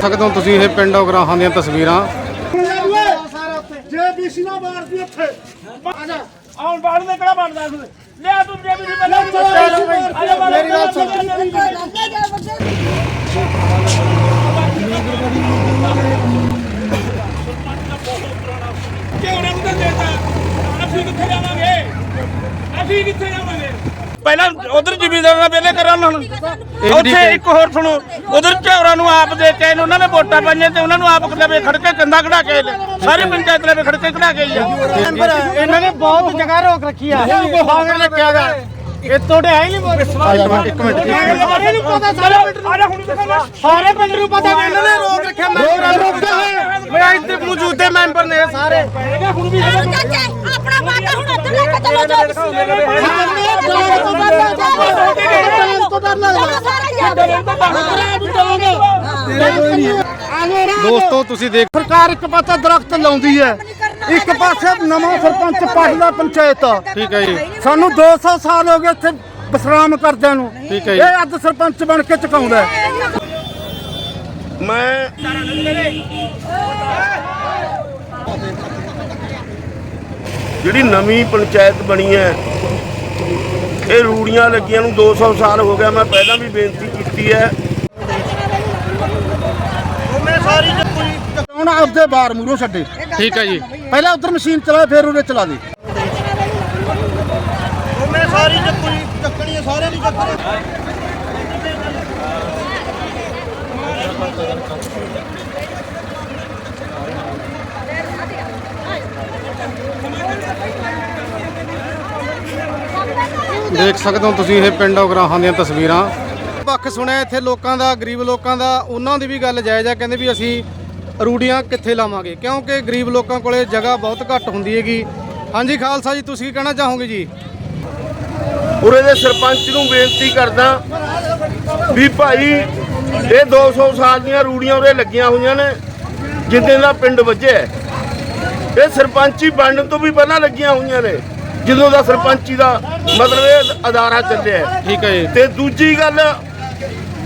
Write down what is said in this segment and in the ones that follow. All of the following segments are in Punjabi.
ਸਕਦੇ ਹੋ ਤੁਸੀਂ ਇਹ ਪਿੰਡ ਉਗਰਾਹਾਂ ਦੀਆਂ ਤਸਵੀਰਾਂ। ਜੇ ਬੀਸੀ ਨਾ ਮਾਰਦੀ ਉੱਥੇ ਆਉਣ ਬਾੜ ਦੇ ਕਿਹੜਾ ਬਣਦਾ ਇਸ ਲਿਆ ਤੂੰ ਜੇ ਵੀ ਪਹਿਲਾਂ ਮੇਰੀ ਗੱਲ ਸੁਣ ਕਿਉਂ ਨਾ ਤਾਂ ਦੇਤਾ? ਅਸੀਂ ਕਿੱਥੇ ਜਾਵਾਂਗੇ? ਅਸੀਂ ਕਿੱਥੇ ਜਾਵਾਂਗੇ? ਪਹਿਲਾਂ ਉਧਰ ਜ਼ਿਮੀਂਦਾਰਾਂ ਦਾ ਵੇਲੇ ਕਰਾਂ ਉਹਨਾਂ ਨੂੰ। ਉੱਥੇ ਇੱਕ ਹੋਰ ਸੁਣੋ ਉਧਰ ਝੌਰਾਂ ਨੂੰ ਆਪ ਦੇ ਕੇ ਆਏ ਨੇ, ਉਹਨਾਂ ਨੇ ਵੋਟਾਂ ਪਾਈਆਂ ਤੇ ਉਹਨਾਂ ਨੂੰ ਆਪ ਲਵੇ ਖੜ ਕੇ ਕੰਦਾ ਕਢਾ ਕੇ। ਸਾਰੀ ਪੰਚਾਇਤ ਲਵੇ ਖੜ ਕੇ ਕਢਾ ਕੇ ਇਹਨਾਂ ਨੇ ਬਹੁਤ ਜਗ੍ਹਾ ਰੋਕ ਰੱਖੀ ਆ। ਇਹ ਤੁਹਾਡੇ ਹੈ ਨਹੀਂ ਵਿਸ਼ਵਾਸ ਇੱਕ ਮਿੰਟ। ਸਾਰੇ ਨੂੰ ਪਤਾ ਸਾਰੇ ਪਿੰਡ ਨੂੰ ਆ ਜਾ ਹੁਣ ਦਿਖਾ ਸਾਰੇ ਪਿੰਡ ਨੂੰ ਪਤਾ ਵੀ ਇਹਨਾਂ ਨੇ ਰੋਕ ਰੱਖਿਆ ਮੈਂ ਰੋਕਦਾ ਹੈ ਮੈਂ ਇੱਥੇ ਮੌਜੂਦੇ ਮੈਂਬਰ ਨੇ ਸਾਰੇ। ਹੁਣ ਵੀ ਚਾਚਾ ਆਪਣਾ ਵਾਦਾ ਹੁਣ ਇੱਧਰ ਲੈ ਕੇ ਚਲੋ ਦੋਸਤੋ ਤੁਸੀਂ ਦੇਖ ਸਰਕਾਰ ਇੱਕ ਪਾਸੇ ਦਰਖਤ ਲਾਉਂਦੀ ਹੈ ਇੱਕ ਪਾਸੇ ਨਵਾਂ ਸਰਪੰਚ ਪੜਦਾ ਪੰਚਾਇਤ। ਠੀਕ ਹੈ ਜੀ। ਸਾਨੂੰ 200 ਸਾਲ ਹੋ ਗਏ ਇੱਥੇ ਵਿਸਰਾਮ ਕਰਦਿਆਂ ਨੂੰ। ਠੀਕ ਹੈ ਜੀ। ਇਹ ਅੱਜ ਸਰਪੰਚ ਬਣ ਕੇ ਚੁਕਾਉਂਦਾ ਮੈਂ ਜਿਹੜੀ ਨਵੀਂ ਪੰਚਾਇਤ ਬਣੀ ਹੈ ਇਹ ਰੂੜੀਆਂ ਲੱਗੀਆਂ ਨੂੰ 200 ਸਾਲ ਹੋ ਗਿਆ। ਮੈਂ ਪਹਿਲਾਂ ਵੀ ਬੇਨਤੀ ਕੀਤੀ ਹੈ ਹੁਣ ਆਪਦੇ ਬਾਹਰ ਮੂਰੋ ਛੱਡੇ। ਠੀਕ ਹੈ ਜੀ। ਪਹਿਲਾਂ ਉਧਰ ਮਸ਼ੀਨ ਚਲਾ ਫਿਰ ਉਰੇ ਚਲਾ ਦੇ ਉਹਨੇ ਸਾਰੀ ਚੱਕਣੀ ਚੱਕਣੀ ਹੈ ਸਾਰਿਆਂ ਦੀ ਚੱਕਣੀ। ਦੇਖ ਸਕਦੇ ਹੋ ਤੁਸੀਂ ਇਹ ਪਿੰਡ ਉਗਰਾਹਾਂ ਦੀਆਂ ਤਸਵੀਰਾਂ। ਪੱਖ ਸੁਣਿਆ ਇੱਥੇ ਲੋਕਾਂ ਦਾ ਗਰੀਬ ਲੋਕਾਂ ਦਾ ਉਹਨਾਂ ਦੀ ਵੀ ਗੱਲ ਜਾਇਜ਼ ਹੈ ਕਹਿੰਦੇ ਵੀ ਅਸੀਂ ਰੂੜੀਆਂ ਕਿੱਥੇ ਲਾਵਾਂਗੇ ਕਿਉਂਕਿ ਗਰੀਬ ਲੋਕਾਂ ਕੋਲੇ ਜਗ੍ਹਾ ਬਹੁਤ ਘੱਟ ਹੁੰਦੀ ਹੈਗੀ ਹਾਂਜੀ ਖਾਲਸਾ ਜੀ ਤੁਸੀਂ ਕੀ ਕਹਿਣਾ ਚਾਹੋਗੇ ਜੀ ਉਰੇ ਦੇ ਸਰਪੰਚ ਨੂੰ ਬੇਨਤੀ ਕਰਦਾ ਵੀ ਭਾਈ ਇਹ 200 ਸਾਲ ਦੀਆਂ ਰੂੜੀਆਂ ਉਰੇ ਲੱਗੀਆਂ ਹੋਈਆਂ ਨੇ ਜਿੱਦਾਂ ਦਾ ਪਿੰਡ ਵੱਜਿਆ। ਇਹ ਸਰਪੰਚੀ ਬਣਨ ਤੋਂ ਵੀ ਪਹਿਲਾਂ ਲੱਗੀਆਂ ਹੋਈਆਂ ਨੇ ਜਦੋਂ ਦਾ ਸਰਪੰਚੀ ਦਾ ਮਤਲਬ ਇਹ ਅਦਾਰਾ ਚੱਲਿਆ। ਠੀਕ ਹੈ ਜੀ ਤੇ ਦੂਜੀ ਗੱਲ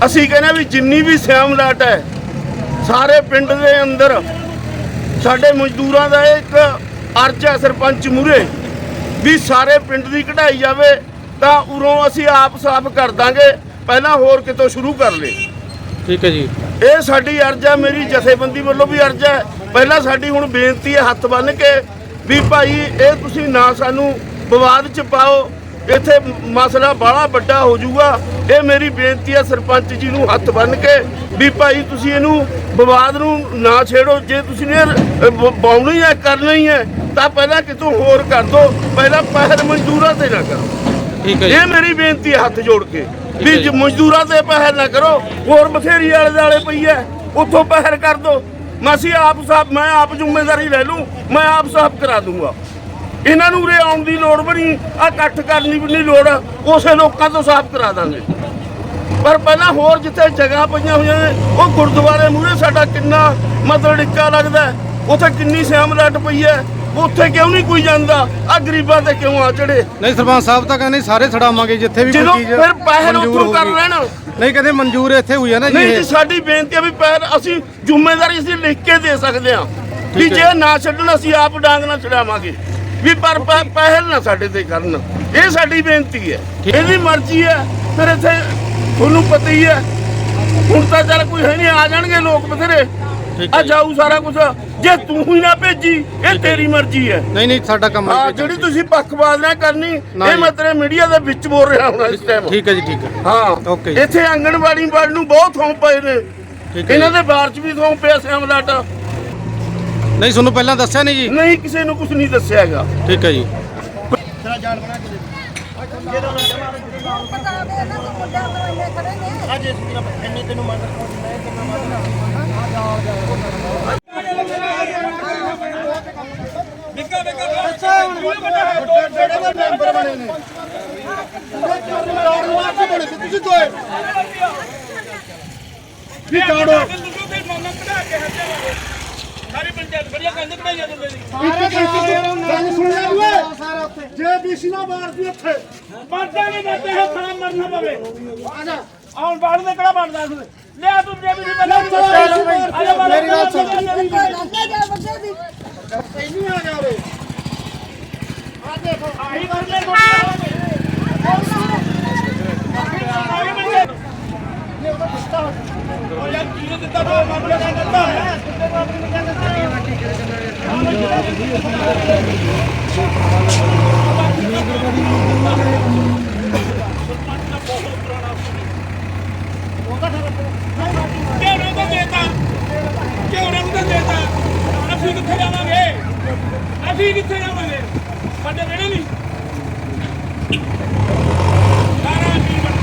ਅਸੀਂ ਕਹਿੰਦੇ ਵੀ ਜਿੰਨੀ ਵੀ ਸਿਆਮ ਲਾਟ ਹੈ ਸਾਰੇ ਪਿੰਡ ਦੇ ਅੰਦਰ ਸਾਡੇ ਮਜ਼ਦੂਰਾਂ ਦਾ ਇਹ ਇੱਕ ਅਰਜ਼ ਹੈ ਸਰਪੰਚ ਮੂਰੇ ਵੀ ਸਾਰੇ ਪਿੰਡ ਦੀ ਕਢਾਈ ਜਾਵੇ ਤਾਂ ਉਰੋਂ ਅਸੀਂ ਆਪ ਸਾਫ਼ ਕਰ ਦਾਂਗੇ ਪਹਿਲਾਂ ਹੋਰ ਕਿਤੋਂ ਸ਼ੁਰੂ ਕਰ ਲੇ ਠੀਕ ਹੈ ਜੀ। ਇਹ ਸਾਡੀ ਅਰਜ਼ ਹੈ ਮੇਰੀ ਜਥੇਬੰਦੀ ਵੱਲੋਂ ਵੀ ਅਰਜ਼ ਹੈ। ਪਹਿਲਾਂ ਸਾਡੀ ਹੁਣ ਬੇਨਤੀ ਹੈ ਹੱਥ ਬੰਨ ਕੇ ਵੀ ਭਾਈ ਇਹ ਤੁਸੀਂ ਨਾ ਸਾਨੂੰ ਵਿਵਾਦ ਚ ਪਾਓ ਇੱਥੇ ਮਸਲਾ ਬਾਹਲਾ ਵੱਡਾ ਹੋ ਜਾਊਗਾ। ਇਹ ਮੇਰੀ ਬੇਨਤੀ ਹੈ ਸਰਪੰਚ ਜੀ ਨੂੰ ਹੱਥ ਬੰਨ ਕੇ ਵੀ ਭਾਈ ਤੁਸੀਂ ਇਹਨੂੰ ਵਿਵਾਦ ਨੂੰ ਨਾ ਛੇੜੋ। ਜੇ ਤੁਸੀਂ ਨੇ ਬਾਉਣੀ ਹੈ ਕਰਨਾ ਹੀ ਹੈ ਤਾਂ ਪਹਿਲਾਂ ਕਿਤੋਂ ਹੋਰ ਕਰ ਦਿਓ ਪਹਿਲਾਂ ਪਹਿਲ ਮਜ਼ਦੂਰਾਂ ਤੇ ਨਾ ਕਰੋ। ਠੀਕ ਹੈ ਜੀ। ਇਹ ਮੇਰੀ ਬੇਨਤੀ ਹੈ ਹੱਥ ਜੋੜ ਕੇ। ਹੈ ਵੀ ਜੀ। ਮਜ਼ਦੂਰਾਂ ਤੇ ਪਹਿਲ ਨਾ ਕਰੋ ਹੋਰ ਬਥੇਰੀ ਆਲੇ ਦਾਲੇ ਪਈ ਐ ਉੱਥੋਂ ਪਹਿਲ ਕਰ ਦੋ। ਮੈਂ ਅਸੀਂ ਆਪ ਸਾਫ਼ ਮੈਂ ਆਪ ਜ਼ਿੰਮੇਵਾਰੀ ਲੈ ਲੂੰ ਮੈਂ ਆਪ ਸਾਫ਼ ਕਰਾ ਦੂੰਗਾ ਇਹਨਾਂ ਨੂੰ ਉਰੇ ਆਉਣ ਦੀ ਲੋੜ ਵੀ ਨਹੀਂ ਆ ਇਕੱਠ ਕਰਨੀ ਵੀ ਨਹੀਂ ਲੋੜ ਉਸੇ ਲੋਕਾਂ ਤੋਂ ਸਾਫ਼ ਕਰਾ ਦਾਂਗੇ। ਪਰ ਪਹਿਲਾਂ ਹੋਰ ਜਿੱਥੇ ਜਗ੍ਹਾ ਪਈਆਂ ਹੋਈਆਂ ਨੇ ਉਹ ਗੁਰਦੁਆਰੇ ਮੂਹਰੇ ਸਾਡਾ ਕਿੰਨਾ ਮਤਲਬ ਡਿੱਕਾ ਲੱਗਦਾ ਹੈ। ਉੱਥੇ ਕਿੰਨੀ ਸਿਆਮ ਲੱਟ ਪਈ ਐ ਉੱਥੇ ਕਿਉਂ ਨਹੀਂ ਕੋਈ ਜਾਂਦਾ? ਆ ਗਰੀਬਾਂ ਤੇ ਕਿਉਂ ਆ ਚੜੇ ਨਹੀਂ ਸਰਪੰਚ ਸਾਹਿਬ ਤਾਂ ਕਹਿੰਦੇ ਸਾਰੇ ਛਡਾਵਾਂਗੇ ਜਿੱਥੇ ਵੀ ਕੋਈ ਚੀਜ਼ ਫਿਰ ਮਨਜ਼ੂਰ ਉੱਥੋਂ ਕਰ। ਲੈਣ। ਨਹੀਂ ਕਹਿੰਦੇ ਮਨਜ਼ੂਰ ਇੱਥੇ ਹੋਈ ਹੈ ਨਾ ਜੀ ਨਹੀਂ ਸਾਡੀ ਬੇਨਤੀ ਹੈ ਵੀ ਪਹਿਲ ਅਸੀਂ ਜ਼ਿੰਮੇਵਾਰੀ ਅਸੀਂ ਲਿਖ ਕੇ ਦੇ ਸਕਦੇ ਹਾਂ। ਵੀ ਹੈ। ਜੇ ਨਾ ਛੱਡਣ ਅਸੀਂ ਆਪ ਡਾਂਗ ਨਾ ਛਡਾਵਾਂਗੇ। ਵੀ ਪਰ ਪ- ਪਹਿਲ ਨਾ ਸਾਡੇ ਤੇ ਕਰਨ ਇਹ ਸਾਡੀ ਬੇਨਤੀ ਹੈ। ਇਹਦੀ ਮਰਜ਼ੀ ਹੈ ਫਿਰ ਇੱਥੇ ਤੁਹਾਨੂੰ ਪਤਾ ਹੀ ਹੈ ਹੁਣ ਤਾਂ ਚੱਲ ਕੋਈ ਹੈ ਨਹੀਂ ਆ ਜਾਣਗੇ ਲੋਕ ਬਥੇਰੇ ਠੀਕ ਆ ਜੀ। ਜਾਊ ਸਾਰਾ ਕੁਝ ਜੇ ਤੂੰ ਹੀ ਨਾ ਭੇਜੀ ਇਹ ਤੇਰੀ ਮਰਜ਼ੀ ਹੈ ਨਹੀਂ ਨਹੀਂ ਸਾਡਾ ਕੰਮ ਹੈ ਭੇਜਣ। ਜਿਹੜੀ ਤੁਸੀਂ ਪੱਖਪਾਤ ਨਾ ਕਰਨੀ ਨਾ ਇਹ ਜੀ। ਮੈਂ ਤੇਰੇ ਮੀਡੀਆ ਦੇ ਵਿੱਚ ਬੋਲ ਰਿਹਾ ਹੁਣ ਇਸ ਟਾਈਮ ਠੀਕ ਹੈ ਜੀ ਠੀਕ ਹੈ ਹਾਂ ਓਕੇ ਜੀ। ਇੱਥੇ ਆਂਗਣਵਾੜੀ ਵਾਲ ਨੂੰ ਬਹੁਤ ਥੋਂ ਪਏ ਨੇ ਠੀਕ ਹੈ ਇਹਨਾਂ ਜੀ। ਦੇ ਬਾਰ ਚ ਵੀ ਥੋਂ ਪਿਆ ਸਿਆਮਲਾਟ ਨਹੀਂ ਤੁਹਾਨੂੰ ਪਹਿਲਾਂ ਦੱਸਿਆ ਨਹੀਂ ਜੀ? ਨਹੀਂ ਕਿਸੇ ਨੂੰ ਕੁਝ ਨਹੀਂ ਦੱਸਿਆ ਹੈਗਾ। ਠੀਕ ਹੈ ਜੀ। ਵੀ ਕਾੜੋ ਸਾਰੀ ਪੰਚਾਇਤ ਵਧੀਆ ਕੰਧ ਕਢਾਈ ਜਾਂਦੇ ਨੇ ਗੱਲ ਸੁਣ ਲੈ ਓਏ। ਜੇ ਬੀਸੀ ਨਾ ਮਾਰਦੀ ਉੱਥੇ ਮਰਦਾ ਨਹੀਂ ਦਿੱਤੇ ਹੈ ਖਾਣਾ ਮਰਨਾ ਪਵੇ। ਆ ਜਾ ਆਉਣ ਬਾੜ ਦੇ ਕਿਹੜਾ ਬਣਦਾ ਤੂੰ? ਲਿਆ ਤੂੰ ਜੇ ਵੀ ਪਹਿਲਾਂ ਮੇਰੀ ਗੱਲ ਸੁਣ। ਆਹੀ ਕਰ ਲੈ ਉਹ ਯਾਰ ਕੀ ਦਿੱਤਾ ਦੋ। ਮਾਮਲੇ ਦਾ ਦਿੱਤਾ ਕਿਉਂ ਨਾ ਤਾਂ ਦੇਤਾ ਕਿਉਂ ਨਾ ਤਾਂ ਦੇਤਾ ਅਸੀਂ ਕਿੱਥੇ ਜਾਵਾਂਗੇ? ਅਸੀਂ ਕਿੱਥੇ ਜਾਵਾਂਗੇ? ਸਾਡੇ ਨੇੜੇ ਨਹੀਂ। ਸਾਰਾ ਜੀਵਨ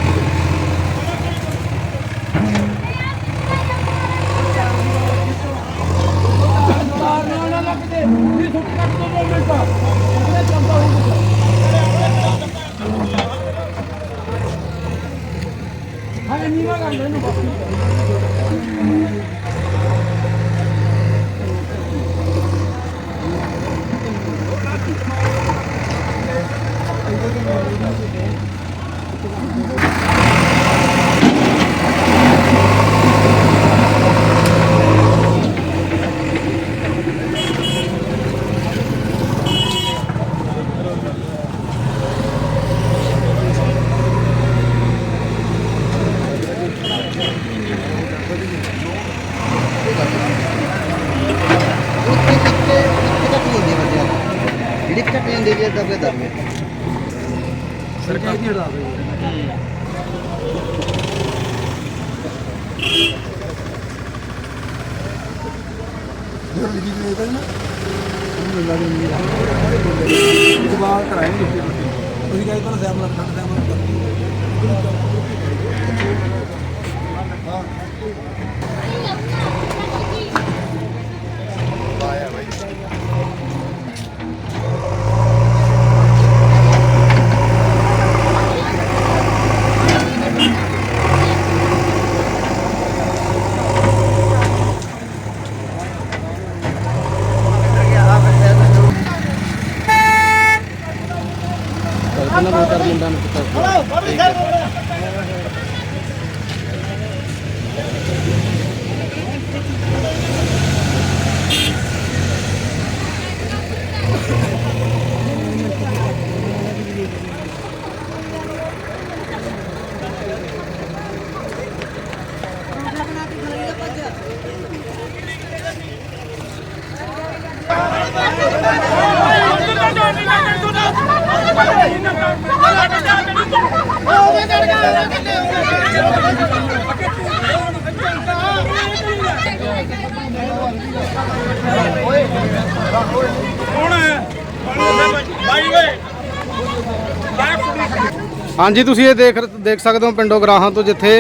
ਹਾਂਜੀ ਤੁਸੀਂ ਇਹ ਦੇਖ ਦੇਖ ਸਕਦੇ ਹੋ ਪਿੰਡੋ ਗਰਾਹਾਂ ਤੋਂ ਜਿੱਥੇ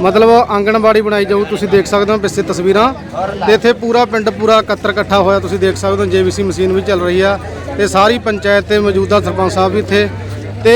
ਮਤਲਬ ਆਂਗਣਵਾੜੀ ਬਣਾਈ ਜਾਊ ਤੁਸੀਂ ਦੇਖ ਸਕਦੇ ਹੋ ਪਿੱਛੇ ਤਸਵੀਰਾਂ। ਤੇ ਇੱਥੇ ਪੂਰਾ ਪਿੰਡ ਪੂਰਾ ਇਕੱਤਰ ਇਕੱਠਾ ਹੋਇਆ ਤੁਸੀਂ ਦੇਖ ਸਕਦੇ ਹੋ ਜੇਬੀਸੀ ਮਸ਼ੀਨ ਵੀ ਚੱਲ ਰਹੀ ਆ ਤੇ ਸਾਰੀ ਪੰਚਾਇਤ ਤੇ ਮੌਜੂਦਾ ਸਰਪੰਚ ਸਾਹਿਬ ਵੀ ਇੱਥੇ। ਤੇ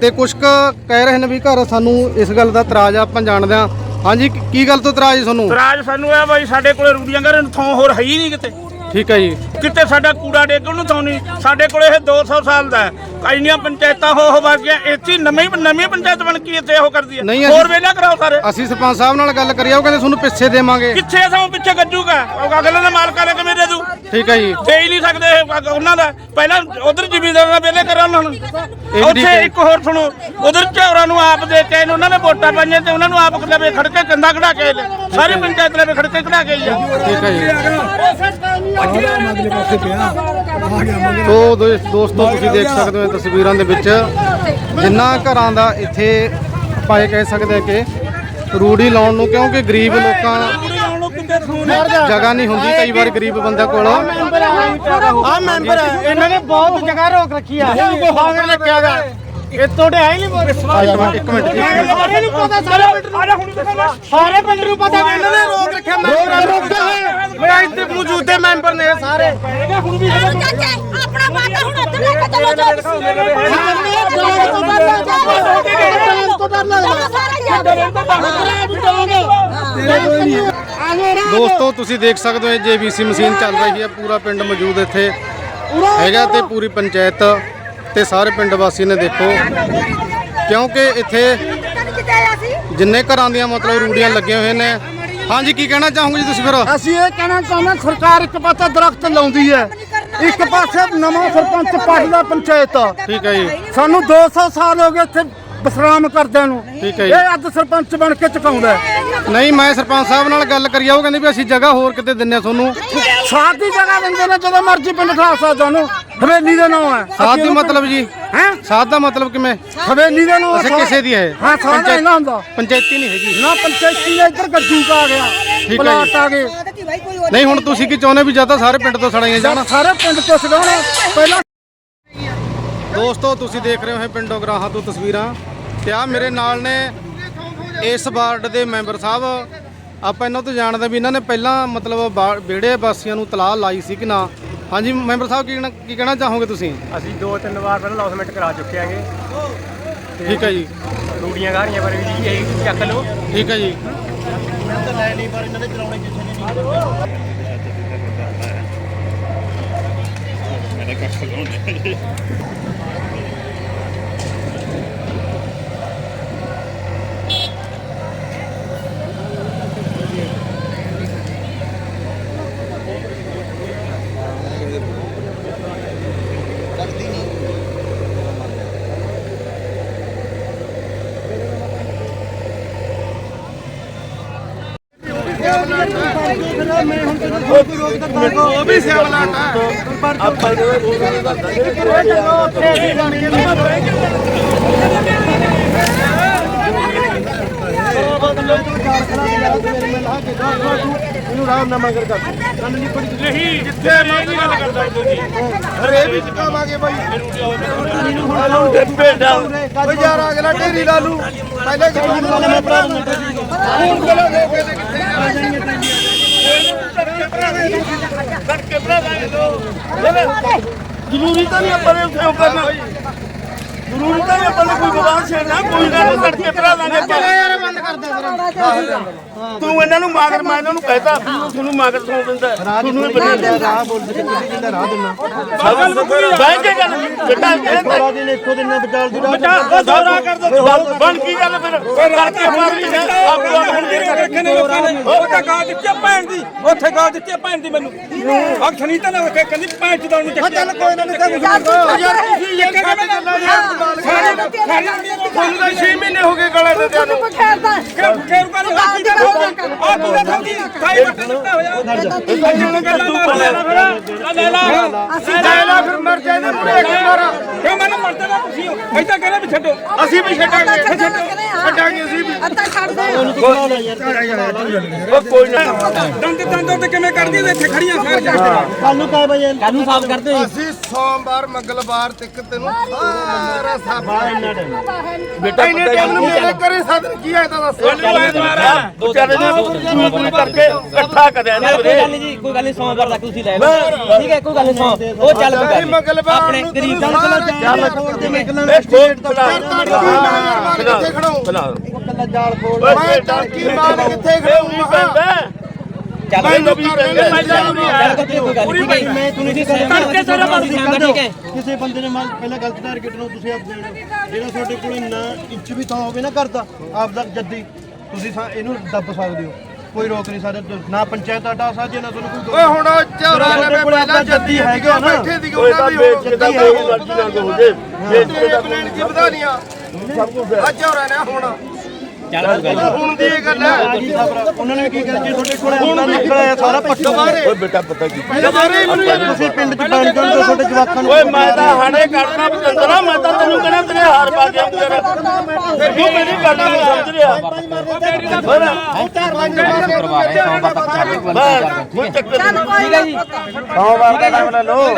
ਤੇ ਕੁਝ ਕੁ ਕਹਿ ਰਹੇ ਨੇ ਵੀ ਘਰ ਸਾਨੂੰ ਇਸ ਗੱਲ ਦਾ ਇਤਰਾਜ਼ ਆ ਆਪਾਂ ਜਾਣਦੇ ਆ ਹਾਂਜੀ ਕੀ- ਗੱਲ ਤੋਂ ਇਤਰਾਜ਼ ਤੁਹਾਨੂੰ? ਰਾਜ ਸਾਨੂੰ ਇਹ ਬਾਈ ਸਾਡੇ ਕੋਲੇ ਰੂੜੀਆਂ ਘਰ ਨੂੰ ਥਾਂ ਹੋਰ ਹੈ ਹੀ ਨਹੀਂ ਕਿਤੇ। ਠੀਕ ਹੈ ਜੀ। ਕਿਤੇ ਸਾਡਾ ਕੂੜਾ ਡੇਗਣ ਨੂੰ ਥਾਂ ਨਹੀਂ ਸਾਡੇ ਕੋਲੇ ਇਹ 200 ਸਾਲ ਦਾ ਹੈ। ਇੰਨੀਆਂ ਪੰਚਾਇਤਾਂ ਹੋ ਹੋ ਵਗ ਗਿਆ ਇੱਥੇ ਨਵੀਂ ਨਵੀਂ ਪੰਚਾਇਤ ਬਣ ਕੇ ਇੱਥੇ ਉਹ ਕਰਦੀ ਨਹੀਂ, ਹੈ ਅਸੀਂ- ਹੋਰ ਵੇਲਾ ਕਰਾਓ ਸਾਰੇ। ਅਸੀਂ ਸਰਪੰਚ ਸਾਹਿਬ ਨਾਲ ਗੱਲ ਕਰੀ ਆ ਉਹ ਕਹਿੰਦੇ ਤੁਹਾਨੂੰ ਪਿੱਛੇ ਦੇਵਾਂਗੇ। ਕਿੱਥੇ ਸਾਨੂੰ ਪਿੱਛੇ ਗੱਜੂਗਾ। ਉਹ ਅਗਲੇ ਦਾ ਮਾਲਕਾ ਲੈ ਕੇ ਮੇਰੇ ਦੂ। ਠੀਕ ਹੈ ਜੀ। ਦੇ ਹੀ ਨਹੀਂ ਸਕਦੇ ਇਹ ਅਗ- ਉਹਨਾਂ ਦਾ। ਪਹਿਲਾਂ ਉਧਰ ਜ਼ਿਮੀਂਦਾਰਾਂ ਦਾ ਵੇਲੇ ਕਰਾਂ ਉਹਨਾਂ ਨੂੰ ਠੀਕ ਉੱਥੇ ਹੈ। ਇੱਕ ਹੋਰ ਸੁਣੋ। ਉਧਰ ਝੌਰਾਂ ਨੂੰ ਆਪ ਦੇ ਕੇ ਇਹਨੂੰ ਉਹਨਾਂ ਨੇ ਵੋਟਾਂ ਪਾਈਆਂ ਤੇ ਉਹਨਾਂ ਨੂੰ ਆਪ ਲਵੇ ਖੜ ਕੇ ਕੰਦਾ ਕਢਾ ਕੇ ਆਏ ਨੇ। ਸਾਰੀ ਪੰਚਾਇਤ ਲਵੇ ਖੜ ਕੇ ਕਢਾ ਕੇ ਆਈ ਆ। ਠੀਕ ਹੈ ਜੀ। ਤੋ ਦੋ- ਦੋਸਤੋ ਤੁਸੀਂ ਦੇਖ ਸਕਦੇ ਹੋ ਇਹ ਤਸਵੀਰਾਂ ਦੇ ਵਿੱਚ। ਜਿੰਨਾ ਘਰਾਂ ਦਾ ਇੱਥੇ ਆਪਾਂ ਇਹ ਕਹਿ ਸਕਦੇ ਹਾਂ ਕਿ ਰੂੜੀ ਲਾਉਣ ਨੂੰ ਕਿਉਂਕਿ ਗਰੀਬ ਲੋਕਾਂ ਜਗ੍ਹਾ ਨਹੀਂ ਹੁੰਦੀ ਕਈ ਵਾਰ ਗਰੀਬ ਬੰਦਿਆਂ ਕੋਲ। ਆ ਮੈਂਬਰ ਹੈ ਇਹਨਾਂ ਨੇ ਬਹੁਤ ਜਗ੍ਹਾ ਰੋਕ ਰੱਖੀ ਆ। ਬਾਹਰ ਲੱਗਿਆ ਗਾ? ਇਹ ਤੁਹਾਡੇ ਹੈ ਹੀ ਨਹੀਂ ਇੱਕ ਮਿੰਟ ਇੱਕ ਮਿੰਟ ਇੱਕ ਮਿੰਟ। ਸਾਰੇ ਨੂੰ ਪਤਾ ਸਾਰੇ ਪਿੰਡ ਨੂੰ ਸਾਰੇ ਪਿੰਡ ਨੂੰ ਪਤਾ ਵੀ ਇਹਨਾਂ ਨੇ ਰੋਕ ਰੱਖਿਆ। ਮੈਂ ਇੱਥੇ ਮੌਜੂਦੇ ਨੇ ਇਹ ਸਾਰੇ ਚਾਚਾ ਆਪਣਾ ਵਾਦਾ ਹੁਣ ਉੱਧਰ ਲੈ ਕੇ ਚਲੋ ਜੋ ਦੋਸਤੋ ਤੁਸੀਂ ਦੇਖ ਸਕਦੇ ਹੋ ਜੀਬੀਸੀ ਮਸ਼ੀਨ ਚੱਲ ਰਹੀ ਹੈ। ਪੂਰਾ ਪਿੰਡ ਮੌਜੂਦ ਇੱਥੇ। ਹੈਗਾ ਤੇ ਪੂਰੀ। ਪੰਚਾਇਤ ਤੇ ਸਾਰੇ ਪਿੰਡ ਵਾਸੀ ਨੇ ਦੇਖੋ। ਕਿਉਂਕਿ ਇੱਥੇ ਜਿੰਨੇ ਘਰਾਂ ਦੀਆਂ ਮਤਲਬ ਰੂੜੀਆਂ ਲੱਗੀਆਂ ਹੋਏ ਨੇ। ਹਾਂਜੀ ਕੀ ਕਹਿਣਾ ਚਾਹੋਗੇ ਜੀ ਤੁਸੀਂ ਫਿਰ? ਅਸੀਂ ਇਹ ਕਹਿਣਾ ਚਾਹੁੰਦੇ ਹਾਂ, ਸਰਕਾਰ ਇੱਕ ਪਾਸੇ ਦਰਖਤ ਲਾਉਂਦੀ ਹੈ। ਇੱਕ ਪਾਸੇ ਨਵਾਂ ਸਰਪੰਚ ਪੱਟਦਾ ਪੰਚਾਇਤ। ਠੀਕ ਹੈ ਜੀ। ਸਾਨੂੰ 200 ਸਾਲ ਹੋ ਗਏ ਇੱਥੇ ਵਿਸਰਾਮ ਕਰਦਿਆਂ ਨੂੰ। ਠੀਕ ਹੈ ਜੀ। ਇਹ ਅੱਜ ਸਰਪੰਚ ਬਣ ਕੇ ਚੁਕਾਉਂਦਾ ਹੈ। ਨਹੀਂ ਮੈਂ ਸਰਪੰਚ ਸਾਹਿਬ ਨਾਲ ਗੱਲ ਕਰੀ ਆ ਉਹ ਕਹਿੰਦੇ ਵੀ ਅਸੀਂ ਜਗ੍ਹਾ ਹੋਰ ਕਿਤੇ ਦਿੰਨੇ ਆ ਤੁਹਾਨੂੰ। ਸਾਥ ਦੀ ਜਗ੍ਹਾ ਦਿੰਦੇ ਨੇ ਜਦੋਂ ਮਰਜ਼ੀ ਪਿੰਡ ਠਾ ਸਕਦਾ ਉਹਨੂੰ। ਹਵੇਲੀ ਦੇ ਨਾਂ ਹੈ। ਸਾਥ ਦੀ ਮਤਲਬ ਜੀ। ਹੈ? ਸਾਥ ਦਾ ਮਤਲਬ ਕਿਵੇਂ? ਹਵੇਲੀ ਦੇ ਨਾਂ ਅੱਛਾ ਕਿਸੇ ਦੀ ਹੈ। ਹਾਂ ਸਾਰਾ ਪੰਚਾਇਤ- ਇਹਨਾਂ ਹੁੰਦਾ ਪੰਚਾਇਤੀ ਨਹੀਂ ਹੈਗੀ। ਨਾ ਪੰਚਾਇਤੀ ਦਾ ਇੱਧਰ ਗੱਜੂ ਕਾ ਆ ਹੈ ਗਿਆ। ਪਲਾਟ ਆ ਗਏ। ਨਹੀਂ ਹੁਣ ਤੁਸੀਂ ਕੀ ਚਾਹੁੰਦੇ ਵੀ ਜਾਂ ਤਾਂ ਸਾਰੇ ਪਿੰਡ ਤੋਂ ਸੜਾਈਆਂ ਜਾਣ? ਸਾਰੇ ਪਿੰਡ ਤੋਂ ਸਡਾਉਣਾ ਪਹਿਲਾਂ ਦੋਸਤੋ ਤੁਸੀਂ ਦੇਖ ਰਹੇ ਹੋ ਇਹ ਪਿੰਡੋਂ ਗਰਾਹਾਂ ਤੋਂ ਤਸਵੀਰਾਂ। ਤੇ ਆ ਮੇਰੇ ਨਾਲ ਨੇ ਇਸ ਵਾਰਡ ਦੇ ਮੈਂਬਰ ਸਾਹਿਬ। ਆਪਾਂ ਇਹਨਾਂ ਤੋਂ ਜਾਣਦੇ ਵੀ ਇਹਨਾਂ ਨੇ ਪਹਿਲਾਂ ਮਤਲਬ ਵਿਹੜੇ ਵਾਸੀਆਂ ਨੂੰ ਤਲਾਹ ਲਾਈ ਸੀ ਕਿ ਨਾ। ਹਾਂਜੀ ਮੈਂਬਰ ਸਾਹਿਬ ਕੀ ਕਹਿਣਾ- ਕੀ ਕਹਿਣਾ ਚਾਹੋਗੇ ਤੁਸੀਂ? ਅਸੀਂ ਦੋ ਤਿੰਨ ਵਾਰ ਪਹਿਲਾਂ ਲੌਸਮੈਂਟ ਕਰਾ ਚੁੱਕੇ ਆਂਗੇ ਠੀਕ ਹੈ ਜੀ। ਰੂੜੀਆਂ ਗਾਰੀਆਂ ਪਰ ਵੀ ਜੀ ਇਹ ਚੱਕ ਲਓ। ਠੀਕ ਹੈ ਜੀ। ਉਹ ਵੀ ਸਿਆਵਲਾਟ ਹੈ ਆਪਾਂ ਨਹੀਂ ਜਿੱਥੇ ਮਰਜ਼ੀ ਗੱਲ ਕਰਦਾ ਤੁਸੀਂ ਹਰੇ ਵੀ ਚਕਾਵਾਂਗੇ ਬਾਈ ਇਹਨੂੰ ਡੱਬੇ ਡਾਲ ਓ ਯਾਰ ਅਗਲਾ ਢੇਰੀ ਲਾ ਲੂ। ਪਹਿਲੇ ਜ਼ਮੀਨ ਲਾ ਮੈਂ ਭਰਾ ਨੂੰ ਹੁਣ ਕੋਲੋਂ ਦੇ ਕਿੱਥੇ ਜ਼ਰੂਰੀ ਤਾਂ ਨਹੀਂ ਆਪਾਂ ਨੇ ਉੱਥੇ ਉਹ ਕਰਨਾ। ਜ਼ਰੂਰੀ ਤਾਂ ਨਹੀਂ ਆਪਾਂ ਨੇ ਕੋਈ ਵਿਵਾਦ ਛੇੜਨਾ ਕੋਈ ਗੱਲ ਨਹੀਂ ਤੜਕੇ ਭਰਾ ਦਾਂਗੇ ਚਲੋ ਯਾਰ ਬੰਦ ਕਰ ਦੇ ਤੂੰ ਇਹਨਾਂ ਨੂੰ ਮਾਗਰ ਮੈਂ ਇਹਨਾਂ ਨੂੰ ਕਹਿਤਾ ਤੁਹਾਨੂੰ ਮਾਗਰ ਸੁਣ ਦਿੰਦਾ। ਤੁਹਾਨੂੰ ਵੀ ਬੰਦੇ ਰਾਹ ਬੋਲ ਕੇ ਕਿਹਦੀ ਜਿੰਦਾ ਰਾਹ ਦਿੰਨਾ ਬਹਿ ਕੇ ਗੱਲ ਬੇਟਾ ਇਹ ਦਿਨ ਇੱਕੋ ਦਿਨ ਨਾਲ ਵਿਚਾਲ ਦੀ ਬਚਾ ਉਹ ਦੌਰਾ ਕਰ ਦੋ ਬਣ ਕੀ ਗੱਲ ਫਿਰ? ਕਰਕੇ ਮਾਰੀ ਹੈ ਆਪੋ ਰੱਖੇ ਨੇ ਲੋਕਾਂ ਨੇ ਉਹ ਤਾਂ ਗਾਲ ਦਿੱਤੀ ਭੈਣ ਦੀ ਉੱਥੇ ਗਾਲ ਦਿੱਤੀ ਭੈਣ ਦੀ ਮੈਨੂੰ। ਅੱਖ ਨਹੀਂ ਤਾਂ ਲੱਗ ਕੇ ਕਹਿੰਦੀ ਭੈਣ ਚ ਦੌੜ ਨੂੰ ਚੱਕਿਆ। ਚੱਲ ਕੋਈ ਨਾ ਯਾਰ ਤੁਸੀਂ ਇਹ ਕਿਹੜੇ ਗੱਲਾਂ ਯਾਰ। ਤੁਹਾਨੂੰ ਤਾਂ 6 ਮਹੀਨੇ ਹੋ ਗਏ ਗਲੇ ਦੇ ਨੂੰ ਕਿਉਂ ਕਿਉਂ ਕਰ ਬਾਕੀ ਦਾ ਆ ਤੂੰ ਤਾਂ ਸਮਝੀ ਖਾਈ ਵੱਟ ਦਿੱਤਾ ਹੋਇਆ ਇਹਨਾਂ ਗੱਲਾਂ ਮਾਰ ਲੈਣਾ ਫਿਰ ਆ ਲੈ ਲਾ ਲੈ ਲਾ ਫਿਰ ਮਰ ਜਾ ਇਹਦੇ ਮੂਰੇ ਇੱਕ ਮਾਰ ਕਿਉਂ ਮੈਨੂੰ ਮਰਦੇ ਨਾ ਤੁਸੀਂ ਐਦਾਂ ਕਹਿੰਦੇ ਵੀ ਛੱਡੋ ਅਸੀਂ ਵੀ ਛੱਡਾਂਗੇ ਛੱਡਾਂਗੇ ਅਸੀਂ ਵੀ ਉਹ ਕੋਈ ਨਾ ਦੰਦ ਦੰਦ ਉੱਤੇ ਕਿਵੇਂ ਕਰਦੀ ਇੱਥੇ ਖੜੀਆਂ ਸਾਰ ਅਸੀਂ ਸੋਮਵਾਰ ਮੰਗਲਵਾਰ ਤੱਕ ਤੈਨੂੰ ਸਾਰਾ ਸਾਬਾ ਇੰਨਾ ਬੇਟਾ ਇੰਨੇ ਟਾਈਮ ਨੂੰ ਮੇਰੇ ਘਰੇ ਸਾਧਨ ਕੀ ਆਇਆ ਤਾਂ ਦੱਸ। ਵਿਚਾਰੇ ਨੇ ਚੂਈ ਕਰਕੇ ਇਕੱਠਾ ਕਰਿਆ ਨਾ ਕੋਈ ਗੱਲ ਨਹੀਂ ਜੀ ਕੋਈ ਗੱਲ ਨਹੀਂ ਸੋਮਵਾਰ ਤੱਕ ਤੁਸੀਂ ਲੈ ਲਓ। ਠੀਕ ਹੈ ਕੋਈ ਗੱਲ ਨਹੀਂ ਸੋ ਉਹ ਚੱਲ। ਮੰਗਲਵਾਰ ਆਪਣੇ ਗਰੀਬ ਦਾ ਸਾਰਾ ਚੱਲ ਸਟੇਟ ਤੋਂ ਕਿੱਥੇ ਖੜਾਉ ਮੈਂ ਟਰਕੀ ਮਾਰ ਕਿੱਥੇ ਖੜਾਉ ਚੱਲ ਮੈਨੂੰ ਵੀ ਪੈਂਦਾ ਚੱਲ ਕੋਈ ਕੋਈ ਗੱਲ ਹੈ ਮੈਂ ਤੁਹਾਨੂੰ ਨਹੀਂ ਤੜਕੇ ਸਾਰਾ ਬੰਦ ਕਰ ਠੀਕ ਹੈ। ਕਿਸੇ ਬੰਦੇ ਨੇ ਮੰਨ ਪਹਿਲਾਂ ਗਲਤ ਟਾਰਗੇਟ ਨੂੰ ਤੁਸੀਂ ਆਪ ਦੇਣਾ ਜਿਹੜਾ ਤੁਹਾਡੇ ਕੋਲ ਨਾ ਇੰਚ ਵੀ ਤਾਂ ਹੋਵੇ ਨਾ ਕਰਦਾ ਆਪ ਦਾ ਜੱਦੀ ਤੁਸੀਂ ਸਾ- ਇਹਨੂੰ ਦੱਬ ਸਕਦੇ ਹੋ। ਕੋਈ ਰੋਕ ਨਹੀਂ ਸਕਦਾ ਨਾ ਪੰਚਾਇਤ ਹਟਾ ਸਕਦੀ ਨਾ ਤੁਹਾਨੂੰ ਕੋਈ ਓਏ ਹੁਣ ਉਹ ਝੋਰਾ ਲਵੇ ਪਹਿਲਾਂ ਜੱਦੀ ਹੈਗੇ ਨਾ। ਬੈਠੇ ਦੀ ਉਹਨਾਂ ਵੀ ਹੋ ਜਿੱਦਾਂ ਕੋਈ ਮਰਜ਼ੀ ਨਾਲ ਹੋ। ਜੇ ਦਾ ਕੋਈ ਕੀ ਵਧਾਣੀਆਂ ਸਭ ਕੁਝ ਆ ਝੋਰਾ ਨੇ ਹੁਣ। ਹੁਣ ਦੀ ਇਹ ਗੱਲ ਹੈ। ਉਹਨਾਂ ਨੇ ਕੀ ਕਿਹਾ ਜੇ ਤੁਹਾਡੇ ਕੋਲ ਆਉਂਦਾ ਨਿਕਲਿਆ ਸਾਰਾ ਪੱਟੋ ਓਏ ਬੇਟਾ ਪਤਾ ਕੀ ਦੁਬਾਰੇ ਮੈਨੂੰ ਯਾਰ ਤੁਸੀਂ ਪਿੰਡ ਚ ਬਣ ਜਾਂਦੇ ਤੁਹਾਡੇ ਜਵਾਕਾਂ ਨੂੰ ਓਏ ਮੈਂ ਤਾਂ ਹਾੜੇ ਕਰਨਾ ਬਤੰਦਰਾ ਮੈਂ ਤਾਂ ਤੈਨੂੰ ਕਹਿਣਾ ਤੇਰੇ ਹਾਰ ਪਾ ਕੇ ਆਉਂਦੇ ਫਿਰ ਤੂੰ ਮੇਰੀ ਗੱਲ ਨਹੀਂ ਸਮਝ ਰਿਹਾ। ਹੋਰ। ਕੋਈ ਚੱਕਰ ਨਹੀਂ। ਠੀਕ ਹੈ ਜੀ। ਸੋਮਵਾਰ ਦਾ ਨਾਮ ਲੈ ਲਓ।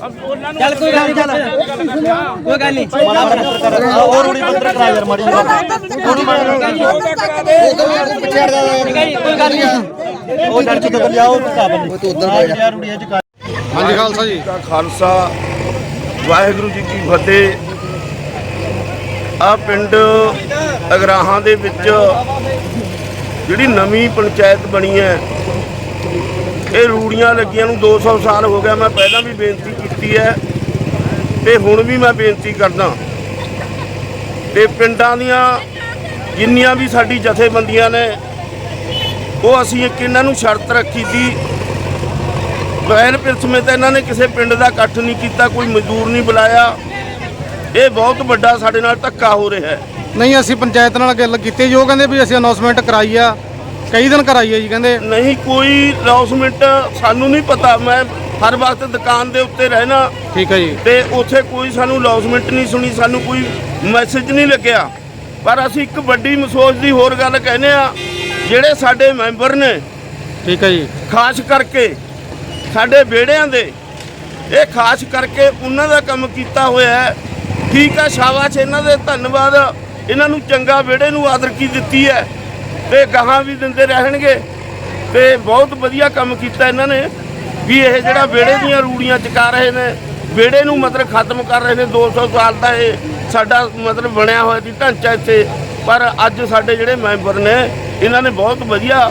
ਚੱਲ ਕੋਈ ਗੱਲ ਨਹੀਂ ਚੱਲ। ਕੋਈ ਗੱਲ ਨਹੀਂ ਹੋਰ ਉੜੀ ਬੰਦਰ ਕਰਾ ਯਾਰ ਮਾੜੀ ਠੀਕ ਹੈ ਜੀ ਕੋਈ ਗੱਲ ਨਹੀਂ ਉਹ ਲੜ ਕੇ ਤਾਂ ਜਾਓ ਤਾਂ ਬੰਦੇ ਤੂੰ ਉਧਰ ਯਾਰ ਉੜੀਆਂ ਚ ਕਰ। ਹਾਂਜੀ ਖਾਲਸਾ ਜੀ। ਦਾ ਖਾਲਸਾ ਵਾਹਿਗੁਰੂ ਜੀ ਕੀ ਫਤਿਹ। ਆ ਪਿੰਡ ਅਗਰਾਹਾਂ ਦੇ ਵਿੱਚ ਜਿਹੜੀ ਨਵੀਂ ਪੰਚਾਇਤ ਬਣੀ ਹੈ ਇਹ ਰੂੜੀਆਂ ਲੱਗੀਆਂ ਨੂੰ 200 ਸਾਲ ਹੋ ਗਿਆ, ਮੈਂ ਪਹਿਲਾਂ ਵੀ ਬੇਨਤੀ ਕੀਤੀ ਹੈ ਤੇ ਹੁਣ ਵੀ ਮੈਂ ਬੇਨਤੀ ਕਰਦਾ। ਤੇ ਪਿੰਡਾਂ ਦੀਆਂ ਜਿੰਨੀਆਂ ਵੀ ਸਾਡੀ ਜਥੇਬੰਦੀਆਂ ਨੇ, ਉਹ ਅਸੀਂ ਇੱਕ ਇਹਨਾਂ ਨੂੰ ਸ਼ਰਤ ਰੱਖੀ ਸੀ। ਬੈਨ ਪਿਰਸਮੇ ਤਾਂ ਇਹਨਾਂ ਨੇ ਕਿਸੇ ਪਿੰਡ ਦਾ ਇਕੱਠ ਨਹੀਂ ਕੀਤਾ, ਕੋਈ ਮਜ਼ਦੂਰ ਨਹੀਂ ਬੁਲਾਇਆ। ਇਹ ਬਹੁਤ ਵੱਡਾ ਸਾਡੇ ਨਾਲ ਧੱਕਾ ਹੋ ਰਿਹਾ ਹੈ। ਨਹੀਂ, ਅਸੀਂ ਪੰਚਾਇਤ ਨਾਲ ਗੱਲ ਕੀਤੀ, ਜੋ ਕਹਿੰਦੇ ਵੀ ਅਸੀਂ ਅਨਾਉਂਸਮੈਂਟ ਕਰਾਈ ਆ। ਕਈ ਦਿਨ ਕਰਾਈ ਆ ਜੀ ਕਹਿੰਦੇ ਨਹੀਂ ਕੋਈ ਲੌਸਮੈਂਟ ਸਾਨੂੰ ਨਹੀਂ ਪਤਾ। ਮੈਂ ਹਰ ਵਕਤ ਦੁਕਾਨ ਦੇ ਉੱਤੇ ਰਹਿਣਾ। ਠੀਕ ਹੈ ਜੀ। ਤੇ ਉੱਥੇ ਕੋਈ ਸਾਨੂੰ ਲੌਸਮੈਂਟ ਨਹੀਂ ਸੁਣੀ ਸਾਨੂੰ ਕੋਈ ਮੈਸੇਜ ਨਹੀਂ ਲੱਗਿਆ। ਪਰ ਅਸੀਂ ਇੱਕ ਵੱਡੀ ਮਸੋਚ ਦੀ ਹੋਰ ਗੱਲ ਕਹਿੰਦੇ ਆ ਜਿਹੜੇ ਸਾਡੇ ਮੈਂਬਰ ਨੇ ਠੀਕ ਹੈ ਜੀ। ਖਾਸ ਕਰਕੇ ਸਾਡੇ ਵਿਹੜਿਆਂ ਦੇ ਇਹ ਖਾਸ ਕਰਕੇ ਉਹਨਾਂ ਦਾ ਕੰਮ ਕੀਤਾ ਹੋਇਆ ਹੈ। ਠੀਕ ਹੈ ਸ਼ਾਬਾਸ਼ ਇਹਨਾਂ ਦੇ ਧੰਨਵਾਦ। ਇਹਨਾਂ ਨੂੰ ਚੰਗਾ ਵਿਹੜੇ ਨੂੰ ਆਦਰ ਕੀ ਦਿੱਤੀ ਹੈ। ਤੇ ਗਾਹਾਂ ਵੀ ਦਿੰਦੇ ਰਹਿਣਗੇ ਤੇ ਬਹੁਤ ਵਧੀਆ ਕੰਮ ਕੀਤਾ ਇਹਨਾਂ ਨੇ ਵੀ ਇਹ ਜਿਹੜਾ ਵਿਹੜੇ ਦੀਆਂ ਰੂੜੀਆਂ ਚਕਾ ਰਹੇ ਨੇ ਵਿਹੜੇ ਨੂੰ ਮਤਲਬ ਖਤਮ ਕਰ ਰਹੇ ਨੇ 200 ਸਾਲ ਦਾ ਇਹ ਸਾਡਾ ਮਤਲਬ ਬਣਿਆ ਹੋਇਆ ਸੀ ਢਾਂਚਾ ਇੱਥੇ ਪਰ ਅੱਜ ਸਾਡੇ ਜਿਹੜੇ ਮੈਂਬਰ ਨੇ ਇਹਨਾਂ ਨੇ ਬਹੁਤ ਵਧੀਆ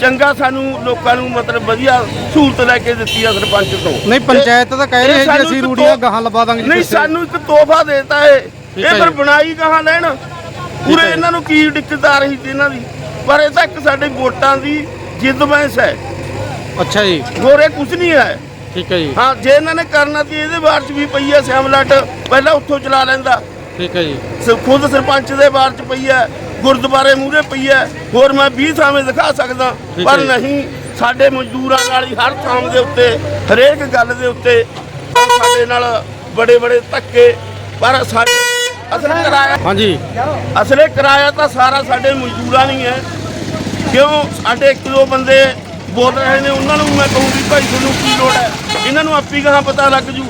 ਚੰਗਾ ਸਾਨੂੰ ਲੋਕਾਂ ਨੂੰ ਮਤਲਬ ਵਧੀਆ ਸਹੂਲਤ ਲੈ ਕੇ ਦਿੱਤੀ ਆ ਸਰਪੰਚ ਤੋਂ ਨਹੀਂ ਪੰਚਾਇਤ ਤਾਂ ਕਹਿ ਰਹੀ ਹੈ ਕਿ ਅਸੀਂ ਰੂੜੀਆਂ ਗਾਹਾਂ ਲਵਾ ਦਾਂਗੇ ਨਹੀਂ। ਸਾਨੂੰ ਇੱਕ ਤੋਹਫਾ ਦੇਤਾ ਏ ਇਹ ਪਰ। ਬਣਾਈ ਗਾਹਾਂ ਲੈਣ ਪੂਰੇ। ਇਹਨਾਂ ਨੂੰ ਕੀ ਦਿੱਕਤ ਆ ਰਹੀ ਸੀ ਇਹਨਾਂ ਦੀ ਪਰ ਇਹ ਤਾਂ ਇੱਕ ਸਾਡੇ ਵੋਟਾਂ ਦੀ ਜਿੱਦ ਬੈਂਸ ਹੈ। ਅੱਛਾ ਜੀ। ਗੋਰੇ ਕੁਝ ਨਹੀਂ ਹੈ। ਠੀਕ ਹੈ ਜੀ। ਹਾਂ ਜੇ ਇਹਨਾਂ ਨੇ ਕਰਨਾ ਸੀ ਇਹਦੇ ਬਾਰ ਚ ਵੀ ਪਈ ਹੈ ਸਿਆਮਲਟ ਪਹਿਲਾਂ ਉੱਥੋਂ ਚਲਾ ਲੈਂਦਾ। ਠੀਕ ਹੈ ਜੀ। ਸ- ਖੁਦ ਸਰਪੰਚ ਦੇ ਬਾਰ ਚ ਪਈ ਹੈ ਗੁਰਦੁਆਰੇ ਮੂਹਰੇ ਪਈ ਹੈ। ਹੋਰ ਮੈਂ 20 ਥਾਵੇਂ ਦਿਖਾ ਸਕਦਾ ਠੀਕ ਪਰ ਹੈ ਜੀ। ਨਹੀਂ ਸਾਡੇ ਮਜ਼ਦੂਰਾਂ ਨਾਲ ਹੀ ਹਰ ਥਾਂ ਦੇ ਉੱਤੇ ਹਰੇਕ ਗੱਲ ਦੇ ਉੱਤੇ ਉਹ ਸਾਡੇ ਨਾਲ ਬੜੇ ਬੜੇ ਧੱਕੇ। ਪਰ ਸਾਡੇ ਅਸਲ ਕਿਰਾਇਆ ਹਾਂਜੀ। ਅਸਲੇ ਕਿਰਾਇਆ ਤਾਂ ਸਾਰਾ ਸਾਡੇ ਮਜ਼ਦੂਰਾਂ ਨਹੀਂ ਹੈ। ਕਿਉਂ? ਸਾਡੇ ਇੱਕ ਦੋ ਬੰਦੇ ਬੋਲ ਰਹੇ ਨੇ ਉਹਨਾਂ ਨੂੰ ਮੈਂ ਕਹੂੰਗੀ ਭਾਈ ਤੁਹਾਨੂੰ ਕੀ ਲੋੜ ਹੈ? ਇਹਨਾਂ ਨੂੰ ਆਪੀ ਕਹਾਂ ਪਤਾ ਲੱਗ ਜੂ?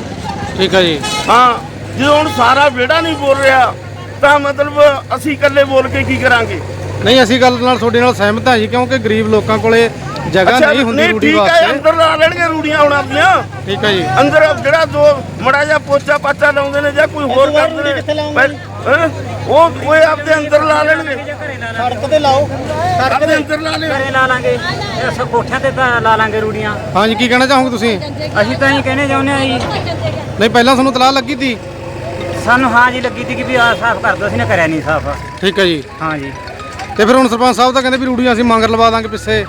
ਠੀਕ ਹੈ ਜੀ। ਹਾਂ ਜਦੋਂ ਹੁਣ ਸਾਰਾ ਵਿਹੜਾ ਨਹੀਂ ਬੋਲ ਰਿਹਾ ਤਾਂ ਮਤਲਬ ਅਸੀਂ ਇਕੱਲੇ ਬੋਲ ਕੇ ਕੀ ਕਰਾਂਗੇ? ਨਹੀਂ ਅਸੀਂ ਗੱਲ ਨਾਲ ਤੁਹਾਡੇ ਨਾਲ ਸਹਿਮਤ ਹਾਂ ਜੀ ਕਿਉਂਕਿ ਗਰੀਬ ਲੋਕਾਂ ਕੋਲੇ ਜਗ੍ਹਾ ਨਹੀਂ ਹੁੰਦੀ ਰੂੜੀ ਠੀਕ ਹੈ ਵਾਸਤੇ। ਅੰਦਰ ਲਾ ਲੈਣਗੇ ਰੂੜੀਆਂ ਹੁਣ ਆਪਣੀਆਂ। ਠੀਕ ਹੈ ਜੀ। ਅੰਦਰ ਜਿਹੜਾ ਦੋ ਮੜਾ ਜਾਂ ਪੋਚਾ ਪਾਚਾ ਲਾਉਂਦੇ ਨੇ ਜਾਂ ਕੋਈ ਹੋਰ ਕਰਦੇ ਨੇ? ਉਹ ਉਹ ਆਪਦੇ ਅੰਦਰ ਲਾ ਲੈਣਗੇ। ਸੜਕ ਤੇ ਲਾਓ। ਆਪਦੇ ਅੰਦਰ ਲਾ ਲੈ ਘਰੇ ਲਾ ਲਾਂਗੇ। ਸਭ ਕੋਠਿਆਂ ਤੇ ਤਾਂ ਲਾ ਲਾਂਗੇ ਰੂੜੀਆਂ। ਹਾਂਜੀ ਕੀ ਕਹਿਣਾ ਚਾਹੋਗੇ ਤੁਸੀਂ? ਅਸੀਂ ਤਾਂ ਇਹ ਕਹਿਣੇ ਚਾਹੁੰਦੇ ਆ ਜੀ। ਨਹੀਂ ਪਹਿਲਾਂ ਤੁਹਾਨੂੰ ਤਲਾਹ ਲੱਗੀ ਸੀ ਸਾਨੂੰ ਹਾਂ ਜੀ ਲੱਗੀ ਤੀ ਕਿ ਵੀ ਆ ਸਾਫ਼ ਕਰ ਦੋ ਅਸੀਂ ਨੇ ਕਰਿਆ ਨਹੀਂ ਸਾਫ਼। ਠੀਕ ਹੈ ਜੀ। ਹਾਂ ਜੀ। ਤੇ ਫਿਰ ਹੁਣ ਸਰਪੰਚ ਸਾਹਿਬ ਤਾਂ ਕਹਿੰਦੇ ਵੀ ਰੂੜੀਆਂ ਅਸੀਂ ਮੰਗਰ ਲਵਾ ਦਾਂਗੇ ਪਿੱਛੇ।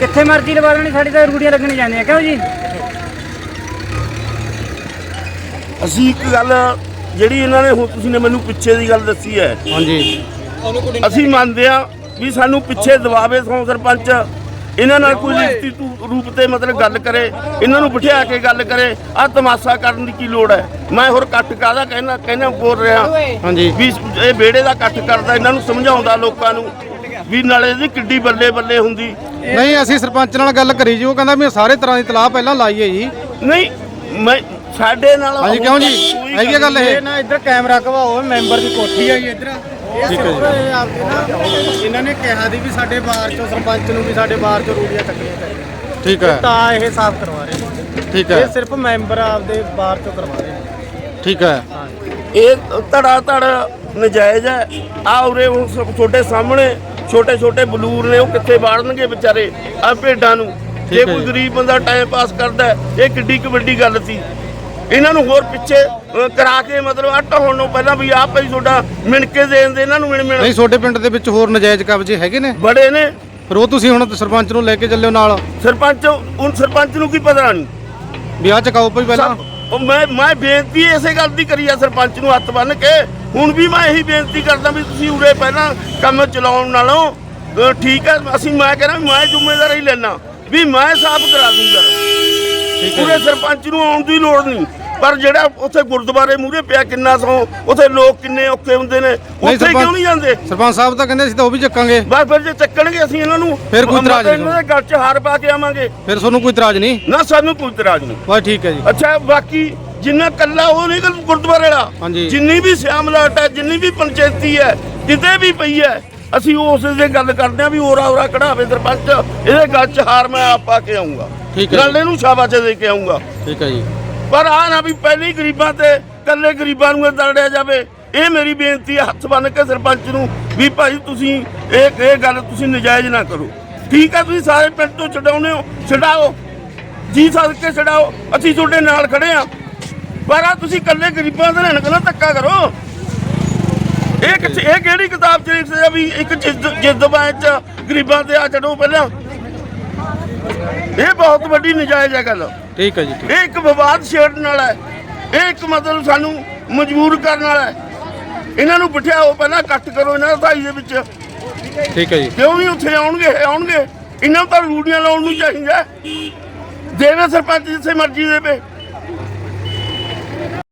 ਕਿੱਥੇ ਮਰਜ਼ੀ ਲਵਾ ਲੈਣੀ ਸਾਡੀ ਤਾਂ ਰੂੜੀਆਂ ਲੱਗਣੀ ਜਾਂਦੀਆਂ ਕਿਉਂ ਜੀ? ਅਸੀਂ ਇੱਕ ਗੱਲ ਜਿਹੜੀ ਇਹਨਾਂ ਨੇ ਹੁਣ ਤੁਸੀਂ ਨੇ ਮੈਨੂੰ ਪਿੱਛੇ ਦੀ ਗੱਲ ਦੱਸੀ ਹੈ। ਹਾਂਜੀ। ਅਸੀਂ ਮੰਨਦੇ ਆ ਵੀ ਸਾਨੂੰ ਪਿੱਛੇ ਦਬਾਵੇ ਸੌ ਸਰਪੰਚ। ਇਹਨਾਂ ਨਾਲ ਕੋਈ ਲਿਖਤੀ ਰੂਪ ਤੇ ਮਤਲਬ ਗੱਲ ਕਰੇ ਇਹਨਾਂ ਨੂੰ ਬਿਠਾ ਕੇ ਗੱਲ ਕਰੇ ਆ ਤਮਾਸ਼ਾ ਕਰਨ ਦੀ ਕੀ ਲੋੜ ਹੈ? ਮੈਂ ਹੋਰ ਕੱਟ ਕਾਦਾ ਕਹਿਣਾ ਕਹਿਣਾ ਬੋਲ ਰਿਹਾ। ਹਾਂਜੀ। ਵੀ ਇਹ ਵਿਹੜੇ ਦਾ ਇਕੱਠ ਕਰਦਾ ਇਹਨਾਂ ਨੂੰ ਸਮਝਾਉਂਦਾ ਲੋਕਾਂ ਨੂੰ ਵੀ ਨਾਲੇ ਇਹਦੀ ਕਿੱਡੀ ਬੱਲੇ ਬੱਲੇ ਹੁੰਦੀ। ਨਹੀਂ ਅਸੀਂ ਸਰਪੰਚ ਨਾਲ ਗੱਲ ਕਰੀ ਜੀ ਉਹ ਕਹਿੰਦਾ ਵੀ ਸਾਰੇ ਤਰ੍ਹਾਂ ਦੀ ਤਲਾਹ ਪਹਿਲਾਂ ਲਾਈ ਹੈ ਜੀ। ਨਹੀਂ ਮੈਂ ਸਾਡੇ ਨਾਲ ਹਾਂਜੀ ਕਿਉਂ ਜੀ? ਹੈਗੀ ਗੱਲ ਇਹ? ਨਾ ਇੱਧਰ ਕੈਮਰਾ ਘਵਾਓ ਮੈਂਬਰ ਦੀ ਕੋਠੀ ਹੈ ਜੀ ਇੱਧਰ। ਠੀਕ ਹੈ ਜੀ। ਆਪਦੇ ਨਾ ਇਹਨਾਂ ਨੇ ਕਿਹਾ ਦੀ ਵੀ ਸਾਡੇ ਬਾਰ ਚੋਂ ਸਰਪੰਚ ਨੂੰ ਵੀ ਸਾਡੇ ਬਾਰ ਚੋਂ ਰੂੜੀਆਂ ਚੱਕਣੀਆਂ ਚਾਹੀਦੀਆਂ। ਠੀਕ ਹੈ। ਤਾਂ ਇਹ ਸਾਫ਼ ਕਰਵਾ ਰਹੇ ਨੇ। ਠੀਕ ਇਹ ਹੈ ਸਿਰਫ ਮੈਂਬਰ ਆਪਦੇ ਬਾਰ ਚੋਂ ਕਰਵਾ ਰਹੇ ਨੇ। ਠੀਕ ਹੈ। ਇਹ ਧੜਾ ਧੜ ਨਜਾਇਜ਼ ਹੈ। ਆ ਉਰੇ ਹੁਣ ਸਭ ਤੁਹਾਡੇ ਸਾਹਮਣੇ ਛੋਟੇ ਛੋਟੇ ਬਲੂਰ ਨੇ ਉਹ ਕਿੱਥੇ ਵਾੜਨਗੇ ਵਿਚਾਰੇ? ਆ ਭੇਡਾਂ ਨੂੰ। ਜੇ ਹੈ ਕੋਈ ਜੀ। ਗਰੀਬ ਬੰਦਾ ਟਾਈਮ ਪਾਸ ਕਰਦਾ ਹੈ, ਇਹ ਕਿੱਡੀ ਕੁ ਵੱਡੀ ਗੱਲ ਸੀ। ਇਹਨਾਂ ਨੂੰ ਹੋਰ ਪਿੱਛੇ ਅ, ਕਰਾ ਕੇ ਮਤਲਬ ਆਟਾ ਹੋਣ ਨੂੰ ਪਹਿਲਾਂ ਵੀ ਆਪ ਹੀ ਤੁਹਾਡਾ ਮਿਣ ਕੇ ਦੇ ਇਹਨਾਂ ਨੂੰ ਮਿਣ ਨਹੀਂ ਮਿਣ ਤੁਹਾਡੇ ਪਿੰਡ ਦੇ ਵਿੱਚ ਹੋਰ ਨਜਾਇਜ਼ ਕਬਜ਼ੇ ਹੈਗੇ ਨੇ? ਬੜੇ ਨੇ। ਫਿਰ ਉਹ ਤੁਸੀਂ ਹੁਣ ਸਰਪੰਚ ਨੂੰ ਲੈ ਕੇ ਚੱਲਿਓ ਨਾਲ। ਸਰਪੰਚ ਉਹ ਸਰਪੰਚ ਨੂੰ ਕੀ ਪਤਾ ਨਹੀਂ ਵੀ ਆਹ ਚਕਾਓ ਭਾਈ ਪਹਿਲਾਂ। ਉਹ ਮੈਂ ਮੈਂ ਬੇਨਤੀ ਇਸੇ ਗੱਲ ਦੀ ਕਰੀ ਆ ਸਰਪੰਚ ਨੂੰ ਹੱਥ ਬੰਨ ਕੇ। ਹੁਣ ਵੀ ਮੈਂ ਇਹੀ ਬੇਨਤੀ ਕਰਦਾ ਵੀ ਤੁਸੀਂ ਉਰੇ ਪਹਿਲਾਂ ਕੰਮ ਚਲਾਉਣ ਨਾਲੋਂ ਠੀਕ ਹੈ ਅਸੀਂ ਮੈਂ ਕਹਿੰਦਾ ਮੈਂ ਜ਼ਿੰਮੇਵਾਰੀ ਲੈਣਾ ਵੀ ਮੈਂ ਸਾਫ਼ ਕਰਾ ਦੂੰਗਾ। ਪੂਰੇ ਸਰਪੰਚ ਨੂੰ ਆਉਣ ਦੀ ਲੋੜ ਨਹੀਂ। ਪਰ ਜਿਹੜਾ ਉੱਥੇ ਗੁਰਦੁਆਰੇ ਮੂਹਰੇ ਪਿਆ ਕਿੰਨਾ ਸੌ ਉੱਥੇ ਲੋਕ ਕਿੰਨੇ ਔਖੇ ਹੁੰਦੇ ਨੇ। ਉੱਥੇ ਸਰਪੰਚ- ਕਿਉਂ ਨਹੀਂ ਜਾਂਦੇ? ਸਰਪੰਚ ਸਾਹਿਬ ਤਾਂ ਕਹਿੰਦੇ ਅਸੀਂ ਤਾਂ ਉਹ ਵੀ ਚੱਕਾਂਗੇ। ਬਸ ਫਿਰ ਜੇ ਚੱਕਣਗੇ ਅਸੀਂ ਇਹਨਾਂ ਨੂੰ ਫਿਰ ਕੋਈ ਇਤਰਾਜ਼ ਨਹੀਂ। ਇਹਨਾਂ ਦੇ ਗੱਲ 'ਚ ਹਾਰ ਪਾ ਕੇ ਆਵਾਂਗੇ। ਫਿਰ ਤੁਹਾਨੂੰ ਕੋਈ ਇਤਰਾਜ਼ ਨਹੀਂ। ਨਾ ਸਾਨੂੰ ਕੋਈ ਇਤਰਾਜ਼ ਨਹੀਂ। ਬਸ ਠੀਕ ਹੈ ਜੀ। ਅੱਛਾ ਬਾਕੀ ਜਿੰਨਾ ਕੱਲਾ ਉਹ ਨਹੀਂ ਗੱਲ ਗੁਰਦੁਆਰੇ ਵਾਲਾ ਹਾਂਜੀ। ਜਿੰਨੀ ਵੀ ਸਿਆਮਲਾਟ ਹੈ ਜਿੰਨੀ ਵੀ ਪੰਚਾਇਤੀ ਹੈ ਜਿੱਦੇ ਵੀ ਪਈ ਹੈ ਅਸੀਂ ਉਸ ਦੇ ਗੱਲ ਕਰਦੇ ਆ ਵੀ ਓਰਾ ਓਰਾ ਕਢਾਵੇ ਸਰਪੰਚ ਇਹਦੇ ਗੱਲ 'ਚ ਹਾਰ ਮੈਂ ਆਪ ਪਾ ਕੇ ਆਉਂਗਾ ਠੀਕ ਹੈ ਨਾਲੇ ਨੂੰ ਸ਼ਾਬਾਸ਼ ਦੇ ਕੇ ਆਉਂਗਾ ਠੀਕ ਹੈ ਜੀ। ਪਰ ਆ ਨਾ ਵੀ ਪਹਿਲੀ ਗਰੀਬਾਂ ਤੇ ਕੱਲੇ ਗਰੀਬਾਂ ਨੂੰ ਦਰੜਿਆ ਜਾਵੇ। ਇਹ ਮੇਰੀ ਬੇਨਤੀ ਹੈ ਹੱਥ ਬੰਨ ਕੇ ਸਰਪੰਚ ਨੂੰ ਵੀ ਭਾਈ ਤੁਸੀਂ ਇਹ ਇਹ ਗੱਲ ਤੁਸੀਂ ਨਜਾਇਜ਼ ਨਾ ਕਰੋ। ਠੀਕ ਹੈ ਤੁਸੀਂ ਸਾਰੇ ਪਿੰਡ ਤੋਂ ਛਡਾਉਨੇ ਹੋ, ਛਡਾਓ। ਜੀ ਸਦਕੇ ਛਡਾਓ, ਅਸੀਂ ਤੁਹਾਡੇ ਨਾਲ ਖੜੇ ਆ। ਪਰ ਆ ਤੁਸੀਂ ਇਕੱਲੇ ਗਰੀਬਾਂ ਦੇ ਨਾਲ ਕਹਿੰਦਾ ਧੱਕਾ ਕਰੋ। ਇਹ ਇਹ ਕਿਹੜੀ ਕਿਤਾਬ ਚ ਲਿਖਿਆ ਵੀ ਇੱਕ ਜਿੱਦ ਜਿੱਦਬਾਂ ਚ ਗਰੀਬਾਂ ਤੇ ਆ ਚੜੋ ਪਹਿਲਾਂ? ਇਹ ਬਹੁਤ ਵੱਡੀ ਨਜਾਇਜ਼ ਹੈ ਗੱਲ। ਠੀਕ ਹੈ ਜੀ ਠੀਕ। ਇਹ ਇੱਕ ਵਿਵਾਦ ਛੇੜਨ ਵਾਲਾ ਹੈ। ਇਹ ਇੱਕ ਮਤਲਬ ਸਾਨੂੰ ਮਜਬੂਰ ਕਰਨ ਵਾਲਾ ਹੈ। ਇਹਨਾਂ ਨੂੰ ਬਿਠਾਓ ਪਹਿਲਾਂ ਕੱਟ ਕਰੋ ਇਹਨਾਂ ਦਾ ਭਾਈ ਦੇ ਵਿੱਚ। ਠੀਕ ਹੈ ਜੀ। ਕਿਉਂ ਨਹੀਂ ਉੱਥੇ ਆਉਣਗੇ ਆਉਣਗੇ। ਇਹਨਾਂ ਨੂੰ ਤਾਂ ਰੂੜੀਆਂ ਲਾਉਣ ਨੂੰ ਚਾਹੀਦਾ। ਦੇਵੇ ਸਰਪੰਚ ਜਿੱਥੇ ਮਰਜ਼ੀ ਦੇਵੇ।